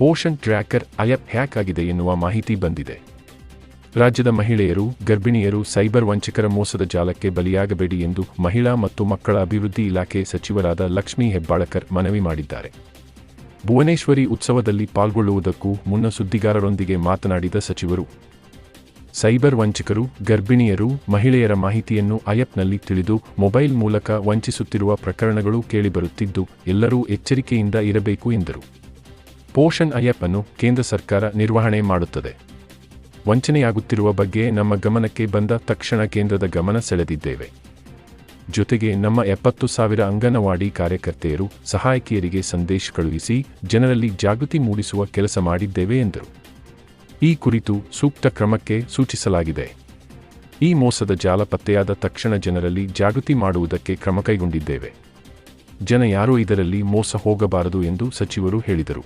Poshan tracker app hack ಆಗಿದೆ ಎನ್ನುವ ಮಾಹಿತಿ ಬಂದಿದೆ. ರಾಜ್ಯದ ಮಹಿಳೆಯರು, ಗರ್ಭಿಣಿಯರು, ಸೈಬರ್ ವಂಚಕರ ಮೋಸದ ಜಾಲಕ್ಕೆ ಬಲಿಯಾಗಬೇಡಿ ಎಂದು ಮಹಿಳಾ ಮತ್ತು ಮಕ್ಕಳ ಅಭಿವೃದ್ಧಿ ಇಲಾಖೆ ಸಚಿವರಾದ ಲಕ್ಷ್ಮೀ ಹೆಬ್ಬಾಳಕರ್ ಮನವಿ ಮಾಡಿದ್ದಾರೆ. ಭುವನೇಶ್ವರಿ ಉತ್ಸವದಲ್ಲಿ ಪಾಲ್ಗೊಳ್ಳುವುದಕ್ಕೂ ಮುನ್ನ ಸುದ್ದಿಗಾರರೊಂದಿಗೆ ಮಾತನಾಡಿದ ಸಚಿವರು, ಸೈಬರ್ ವಂಚಕರು, ಗರ್ಭಿಣಿಯರು, ಮಹಿಳೆಯರ ಮಾಹಿತಿಯನ್ನು ಆಯಪ್ನಲ್ಲಿ ತಿಳಿದು ಮೊಬೈಲ್ ಮೂಲಕ ವಂಚಿಸುತ್ತಿರುವ ಪ್ರಕರಣಗಳು ಕೇಳಿಬರುತ್ತಿದ್ದು ಎಲ್ಲರೂ ಎಚ್ಚರಿಕೆಯಿಂದ ಇರಬೇಕು, ಎಂದರು. ಪೋಷಣ್ ಅಯ್ಯಪ್ಪನ್ನು ಕೇಂದ್ರ ಸರ್ಕಾರ ನಿರ್ವಹಣೆ ಮಾಡುತ್ತದೆ. ವಂಚನೆಯಾಗುತ್ತಿರುವ ಬಗ್ಗೆ ನಮ್ಮ ಗಮನಕ್ಕೆ ಬಂದ ತಕ್ಷಣ ಕೇಂದ್ರದ ಗಮನ ಸೆಳೆದಿದ್ದೇವೆ. ಜೊತೆಗೆ ನಮ್ಮ ಎಪ್ಪತ್ತು ಸಾವಿರ ಅಂಗನವಾಡಿ ಕಾರ್ಯಕರ್ತೆಯರು ಸಹಾಯಕಿಯರಿಗೆ ಸಂದೇಶ ಕಳುಹಿಸಿ ಜನರಲ್ಲಿ ಜಾಗೃತಿ ಮೂಡಿಸುವ ಕೆಲಸ ಮಾಡಿದ್ದೇವೆ ಎಂದರು. ಈ ಕುರಿತು ಸೂಕ್ತ ಕ್ರಮಕ್ಕೆ ಸೂಚಿಸಲಾಗಿದೆ. ಈ ಮೋಸದ ಜಾಲ ಪತ್ತೆಯಾದ ತಕ್ಷಣ ಜನರಲ್ಲಿ ಜಾಗೃತಿ ಮಾಡುವುದಕ್ಕೆ ಕ್ರಮ ಕೈಗೊಂಡಿದ್ದೇವೆ. ಜನ ಯಾರೂ ಇದರಲ್ಲಿ ಮೋಸ ಹೋಗಬಾರದು ಎಂದು ಸಚಿವರು ಹೇಳಿದರು.